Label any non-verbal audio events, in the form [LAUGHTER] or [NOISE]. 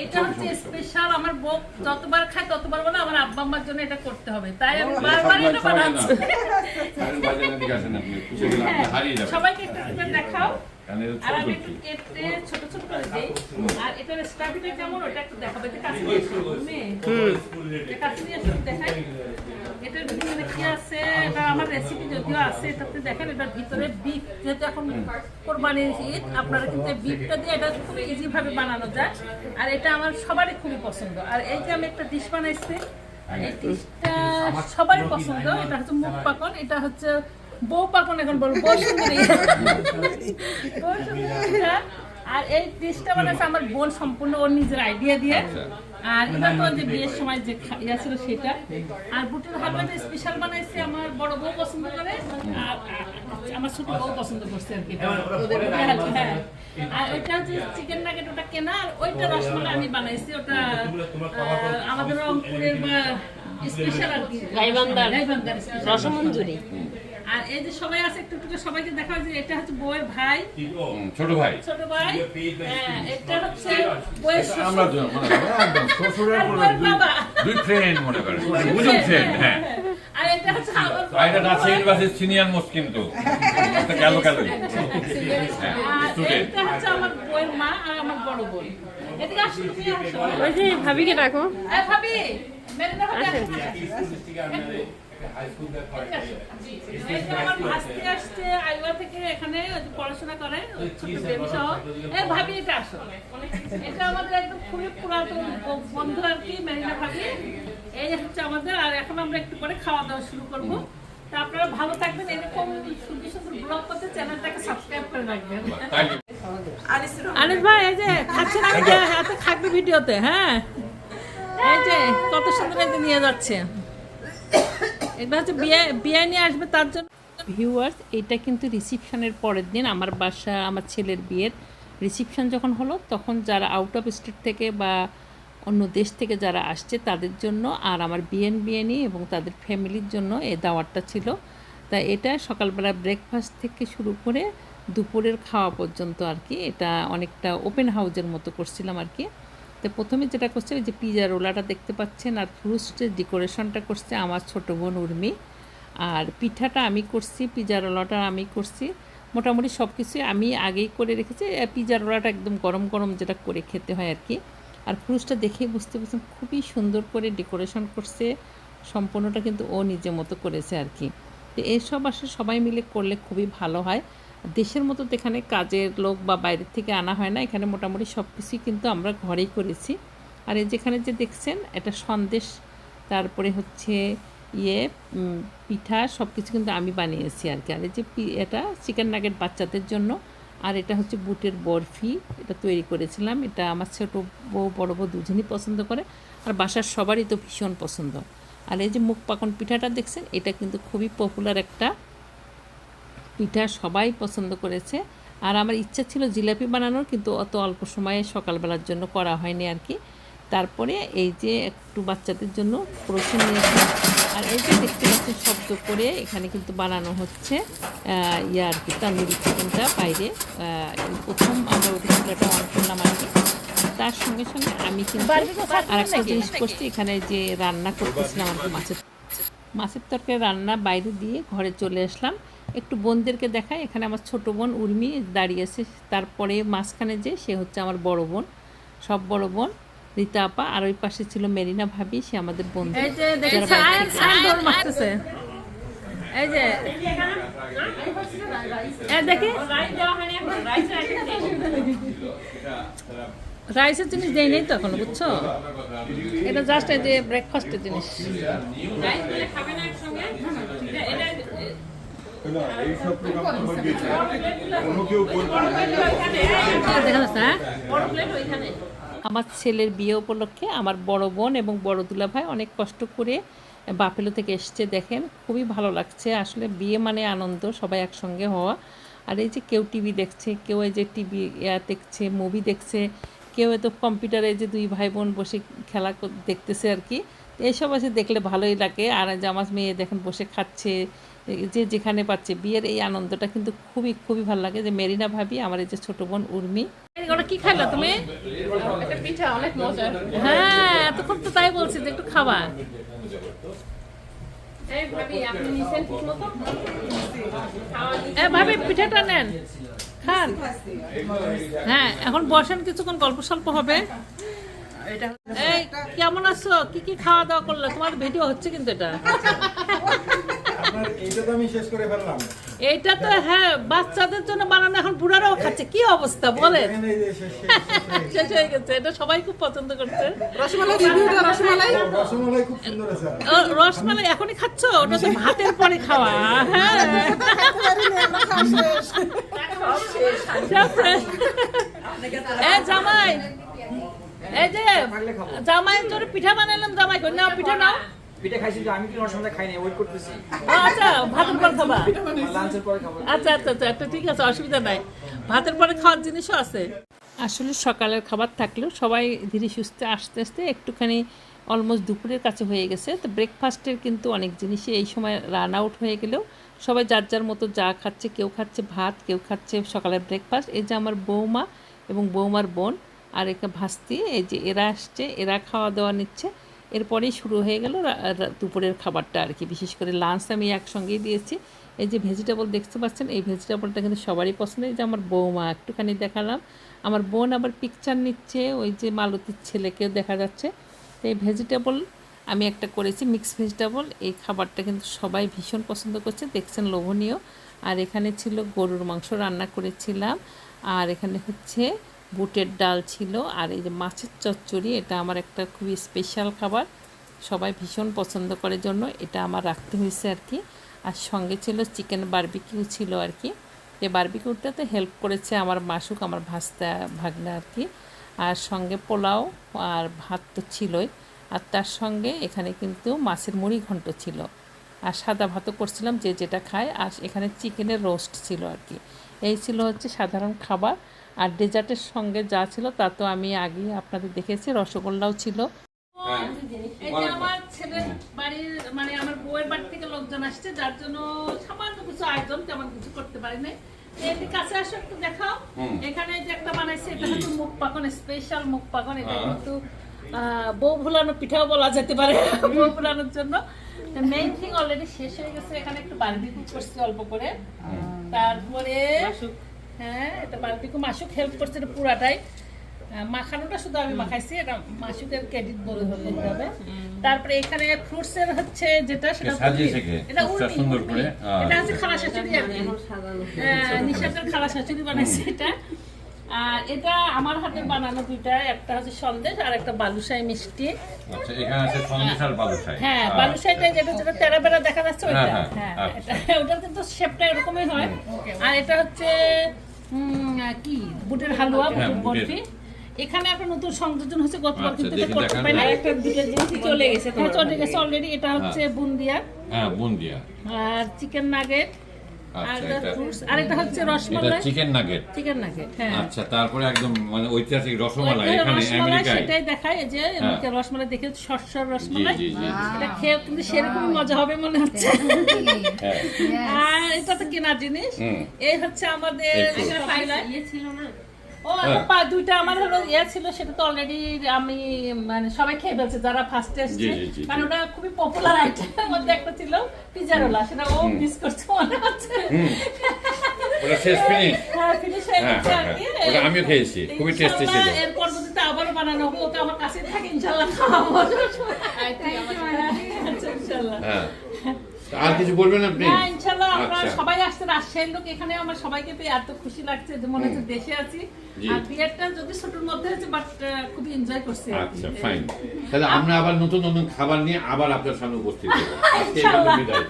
এটা হচ্ছে স্পেশাল আমার বউ যতবার খায় ততবার বলে আমার আব্বা আম্মার জন্য এটা করতে হবে। তাই আমি বারবার এটা বানাচ্ছি। সবাইকে একটু একটু দেখাও আর আমি একটু কেটে ছোট ছোট করে দেই। আর এটার স্টাফিটা কেমন? ওটা একটু দেখাবো। এটা কাছে নিয়ে এসো মেয়ে। এটা কাছে নিয়ে এসো দেখাই। এটার ভিতরে কি আছে? এটা আমার রেসিপি যদিও আছে এটাতে দেখেন এটার ভিতরে বিফ যেহেতু এখন কোরবানির ঈদ আপনারা কিন্তু বিফটা দিয়ে এটা খুব ইজি ভাবে বানানো যায়। আর এটা আমার সবারই খুবই পছন্দ। আর এই যে আমি একটা ডিশ বানাইছি এই ডিশটা সবারই পছন্দ। এটা হচ্ছে মুখ পাকন এটা হচ্ছে বউ পাকন এখন বলব বউ সুন্দরী। বউ সুন্দরীরা। আর এই ডিশটা বানাইছে আমার বোন সম্পূর্ণ ওর নিজের আইডিয়া দিয়ে। আর এটা তো যে বিয়ের সময় যে ইয়া ছিল সেটা। আর বুটের হালুয়াটা স্পেশাল বানাইছে আমার বড় বউ পছন্দ করে আর আমার ছোট বউ পছন্দ করছে আর কি। এটা। হালুয়া, হ্যাঁ। আর ওইটা হচ্ছে চিকেন নাগেট ওটা কেনা আর ওইটা রসমালাই আমি বানাইছি। ওটা আমাদের রংপুরের বা স্পেশাল আর কি। গাইবান্ধার রসমঞ্জুরি। আর এই যে সবাই আছে একটু একটু সবাইকে দেখা যে এটা হচ্ছে বউয়ের ভাই। ছোট ভাই। ছোট ভাই। হ্যাঁ, এটা হচ্ছে বউয়ের শ্বশুর। আমরা দুজন মনে করেন, একদম শ্বশুরের বউয়ের দুই- বাবা। দুই ফ্রেন্ড মনে করেন ফ্রেন্ড হ্যাঁ। আর এটা হচ্ছে আমার বড় আর এটা নাসির সিনিয়র মোস্ট কিন্তু। [LAUGHS] এটা গেল গেল এটা হচ্ছে আমার বউয়ের মা আর আমার বড় বোন। এদিকে আসো তুমি আসো। ওই যে ভাবিকে ডাকো। ভাবি। এদিকে আসো। এই যে আমার ভাস্তি আসছে আইওয়া থেকে এখানে পড়াশোনা করে ওই ছোট বেবি সহ। এই ভাবি এটা আসো। এটা আমাদের একদম খুবই পুরাতন বন্ধু আর কি মেরিনা ভাবি। এই হচ্ছে আমাদের আর এখন আমরা একটু পরে খাওয়া দাওয়া শুরু করব। তা আপনারা ভালো থাকবেন এরকম সুন্দর সুন্দর ব্লগ করতে চ্যানেলটাকে সাবস্ক্রাইব করে রাখবেন। আনিস ভাই এই যে খাচ্ছেন আমি যে থাকবে ভিডিওতে হ্যাঁ? এই যে কত সুন্দর নিয়ে যাচ্ছে। এটা হচ্ছে বিয়ে বিয়ে নিয়ে আসবে তার জন্য ভিউয়ার্স এটা কিন্তু রিসিপশনের পরের দিন আমার বাসা, আমার ছেলের বিয়ের রিসিপশন যখন হলো, তখন যারা আউট অফ স্টেট থেকে বা অন্য দেশ থেকে যারা আসছে, তাদের জন্য আর আমার বিয়েন বিয়েনি এবং তাদের ফ্যামিলির জন্য এই দাওয়াতটা ছিল। তা এটা সকালবেলা ব্রেকফাস্ট থেকে শুরু করে দুপুরের খাওয়া পর্যন্ত আর কি, এটা অনেকটা ওপেন হাউজের মতো করছিলাম আর কি। তো প্রথমে যেটা করছে যে পিজা রোলাটা দেখতে পাচ্ছেন, আর ফ্রুটসের ডেকোরেশনটা করছে আমার ছোট বোন উর্মি। আর পিঠাটা আমি করছি পিজা রোলাটা আমি করছি। মোটামুটি সব কিছুই আমি আগেই করে রেখেছি। পিজা রোলাটা একদম গরম গরম যেটা করে খেতে হয় আর কি। আর ফ্রুটসটা দেখেই বুঝতে পারছেন, খুবই সুন্দর করে ডেকোরেশন করছে। সম্পূর্ণটা কিন্তু ও নিজের মতো করেছে আর কি। তো এইসব আসলে সবাই মিলে করলে খুবই ভালো হয়। দেশের মতো তো এখানে কাজের লোক বা বাইরের থেকে আনা হয় না, এখানে মোটামুটি সব কিছুই কিন্তু আমরা ঘরেই করেছি। আর এই যেখানে যে দেখছেন এটা সন্দেশ, তারপরে হচ্ছে ইয়ে পিঠা সব কিছু কিন্তু আমি বানিয়েছি আর কি। আর এই যে এটা চিকেন নাগেট বাচ্চাদের জন্য, আর এটা হচ্ছে বুটের বরফি, এটা তৈরি করেছিলাম। এটা আমার ছোটো বউ, বড় বউ দুজনই পছন্দ করে, আর বাসার সবারই তো ভীষণ পছন্দ। আর এই যে মুখ পাকন পিঠাটা দেখছেন, এটা কিন্তু খুবই পপুলার একটা পিঠা সবাই পছন্দ করেছে। আর আমার ইচ্ছা ছিল জিলাপি বানানোর কিন্তু অত অল্প সময়ে সকালবেলার জন্য করা হয়নি আর কি। তারপরে এই যে একটু বাচ্চাদের জন্য প্রোটিন নিয়েছি। আর এই যে দেখতে পাচ্ছেন শব্দ করে এখানে কিন্তু বানানো হচ্ছে ইয়ে আর কি তান্দুরি চিকেনটা বাইরে। প্রথম আমরা ওই চুলাটা অন করলাম আর কি তার সঙ্গে সঙ্গে আমি কিন্তু আর একটা জিনিস করছি এখানে যে রান্না করতেছিলাম আর কি মাছের মাছের তরকারি রান্না বাইরে দিয়ে ঘরে চলে আসলাম। একটু বোনদেরকে দেখাই। এখানে আমার ছোট বোন উর্মি দাঁড়িয়েছে। তারপরে মাঝখানে যে সে হচ্ছে আমার বড় বোন। সব বড় বোন রীতা আপা আর ওই পাশে ছিল মেরিনা ভাবি সে আমাদের বন্ধু। এই যে দেখি। রাইসের জিনিস দেয় নেই তো এখনও বুঝছ? এটা জাস্ট এই যে ব্রেকফাস্টের জিনিস। আমার ছেলের বিয়ে উপলক্ষে আমার বড় বোন এবং বড় দুলা ভাই অনেক কষ্ট করে বাফেলো থেকে এসছে, দেখেন। খুবই ভালো লাগছে। আসলে বিয়ে মানে আনন্দ, সবাই একসঙ্গে হওয়া। আর এই যে কেউ টিভি দেখছে, কেউ এই যে টিভি দেখছে, মুভি দেখছে, কেউ তো কম্পিউটারে যে দুই ভাই বোন বসে খেলা দেখতেছে আর কি। এইসব আছে দেখলে ভালোই লাগে। আর যে আমার মেয়ে দেখেন বসে খাচ্ছে যে যেখানে পাচ্ছে। বিয়ের এই আনন্দটা কিন্তু খুবই খুবই ভালো লাগে যে মেরিনা ভাবি আমার এই যে ছোট বোন উর্মি। কি খাইলা তুমি? হ্যাঁ এতক্ষণ তো তাই বলছি যে একটু খাবা। ভাবি পিঠাটা নেন। খান। হ্যাঁ এখন বসেন কিছুক্ষণ গল্প সল্প হবে। এই কেমন আছো? কি কি খাওয়া দাওয়া করলে? তোমার ভিডিও হচ্ছে কিন্তু এটা। এইটা তো আমি শেষ করে ফেললাম। এইটা তো হ্যাঁ বাচ্চাদের জন্য বানানো এখন বুড়ারাও খাচ্ছে। কি অবস্থা শেষ হয়ে গেছে। এটা সবাই খুব পছন্দ করছে। রসমালাই রিভিউটা রসমালাই? রসমালাই খুব সুন্দর আছে রসমালাই এখনই খাচ্ছ? ওটা তো ভাতের পরে খাওয়া। হ্যাঁ। জামাই। এই যে জামাইয়ের জন্য পিঠা বানালাম জামাই। কই নাও পিঠা নাও। পিঠে খাইছি তো আমি কি রসমালাই খাই না ওয়েট করতেছি। আচ্ছা ভাতের পর খাবা। লাঞ্চের পরে খাব। আচ্ছা আচ্ছা আচ্ছা আচ্ছা, ঠিক আছে অসুবিধা নাই। ভাতের পরে খাওয়ার জিনিসও আছে। আসলে সকালের খাবার থাকলেও সবাই ধীরে সুস্থে আস্তে আস্তে একটুখানি অলমোস্ট দুপুরের কাছে হয়ে গেছে। তো ব্রেকফাস্টের কিন্তু অনেক জিনিসই এই সময় রান আউট হয়ে গেলেও সবাই যার যার মতো যা খাচ্ছে কেউ খাচ্ছে ভাত কেউ খাচ্ছে সকালের ব্রেকফাস্ট এই যে আমার বৌমা এবং বৌমার বোন আর একটা ভাস্তি এই যে এরা আসছে এরা খাওয়া দাওয়া নিচ্ছে। এরপরেই শুরু হয়ে গেল দুপুরের খাবারটা আর কি। বিশেষ করে লাঞ্চ আমি একসঙ্গেই দিয়েছি। এই যে ভেজিটেবল দেখতে পাচ্ছেন, এই ভেজিটেবলটা কিন্তু সবারই পছন্দ। এই যে আমার বৌমা, একটুখানি দেখালাম। আমার বোন আবার পিকচার নিচ্ছে, ওই যে মালতীর ছেলেকেও দেখা যাচ্ছে। তো এই ভেজিটেবল আমি একটা করেছি মিক্স ভেজিটেবল এই খাবারটা কিন্তু সবাই ভীষণ পছন্দ করছে, দেখছেন লোভনীয়। আর এখানে ছিল গরুর মাংস রান্না করেছিলাম। আর এখানে হচ্ছে বুটের ডাল ছিল আর এই যে মাছের চচ্চড়ি, এটা আমার একটা খুবই স্পেশাল খাবার। সবাই ভীষণ পছন্দ করে জন্য এটা আমার রাখতে হয়েছে আর কি। আর সঙ্গে ছিল চিকেন বারবিকিউ ছিল আর কি। এই বারবিকিউটাতে হেল্প করেছে আমার মাসুক, আমার ভাস্তা, ভাগনা আর কি। আর সঙ্গে পোলাও আর ভাত তো ছিলই। আর তার সঙ্গে এখানে কিন্তু মাছের মুড়ি ঘন্ট ছিল। আর সাদা ভাতও করছিলাম যে যেটা খায়। আর এখানে চিকেনের রোস্ট ছিল আর কি। এই ছিল হচ্ছে সাধারণ খাবার। আর ডেজার্টের সঙ্গে যা ছিল তা তো আমি আগেই আপনাদের দেখেছি রসগোল্লাও ছিল। আমার ছেলের বাড়ির মানে আমার বউয়ের বাড়ি থেকে লোকজন আসছে যার জন্য সামান্য কিছু আয়োজন তেমন কিছু করতে পারি নাই। এদিকে কাছে আসো একটু দেখাও। এখানে যে একটা বানাইছে এটা হচ্ছে মুখ পাকন স্পেশাল মুখ পাকন এটা কিন্তু আহ, বউ ভুলানো পিঠাও বলা যেতে পারে বউ ভুলানোর জন্য। মেইন থিং অলরেডি শেষ হয়ে গেছে এখানে একটু বারবিকিউ করছি অল্প করে। তারপরে হ্যাঁ এটা মাসুক হেল্প করছে এটা পুরাটাই। মাখানোটা শুধু আমি মাখাইছি এটা মাসুকের ক্রেডিট বলে হবে তারপরে এখানে ফ্রুটস এর হচ্ছে যেটা সেটা এটা সুন্দর করে? খালা শাশুড়ি কি। হ্যাঁ, খালা শাশুড়ি বানাইছে এটা। আর এটা আমার হাতে বানানো দুইটা একটা হচ্ছে সন্দেশ আর একটা বালুশাই মিষ্টি। আচ্ছা এখানে আছে সন্দেশ আর বালুশাই। হ্যাঁ আচ্ছা। বালুশাইটা যেটা দেখা যাচ্ছে ওইটা। হ্যাঁ, হ্যাঁ হ্যাঁ, আচ্ছা। এটা- ওটার কিন্তু শেপটা এরকমই হয়। আর এটা হচ্ছে কি? বুটের হালুয়া হ্যাঁ, বুটের। বরফি। এখানে একটা নতুন সংযোজন হচ্ছে গতবার আচ্ছা, কিন্তু এটা করতে পারি না। একটা দুটো জিনিস চলে গেছে হ্যাঁ চলে গেছে অলরেডি এটা হচ্ছে বুন্দিয়া। হ্যাঁ বুন্দিয়া। আর চিকেন নাগেট। আর আচ্ছা এটা এটা fruits, আর এটা হচ্ছে rasmalai. Chicken nugget chicken nugget হ্যাঁ। আচ্ছা তারপরে একদম মানে ঐতিহাসিক রসমালাই এখানে আমেরিকায়। সেটাই দেখায় যে হ্যাঁ। রসমালাই দেখে সরসর রসমালাই। এটা খেয়ে কিন্তু সেরকম মজা হবে মনে হচ্ছে। হ্যাঁ আর এটা তো কেনার জিনিস। এই হচ্ছে আমাদের ছিল না? ও হ্যাঁ। পা দুইটা আমার হলো ইয়ে ছিল সেটা তো অলরেডি আমি মানে সবাই খেয়ে ফেলছে যারা ফার্স্টে এসছে কারণ ওটা খুবই পপুলার আইটেমের মধ্যে একটা ছিল পিজারোলা সেটা ও মিস করছে মনে হচ্ছে। ওটা শেষ ফিনিশ হ্যাঁ ফিনিশ হয়ে গেছে আর কি। ওটা আমিও খেয়েছি। খুবই tasty ছিল। ইনশাআল্লাহ এর পরবর্তীতে আবারও বানানো হবে ওটা আমার কাছে থাকে ইনশাল্লাহ খাওয়াবো। হ্যাঁ। আর কিছু বলবেন আপনি না ইনশাআল্লাহ আমরা আচ্ছা। সবাই আসছেন রাজশাহীর লোক এখানে আমার সবাইকে পেয়ে এত খুশি লাগছে যে মনে হচ্ছে দেশে আছি। আর বিয়ারটা যদি ছোটর মধ্যে হচ্ছে বাট খুবই এনজয় করছি আচ্ছা ফাইন তাহলে আমরা আবার নতুন নতুন খাবার নিয়ে আবার আপনার সামনে উপস্থিত হব। আজকে বিদায়।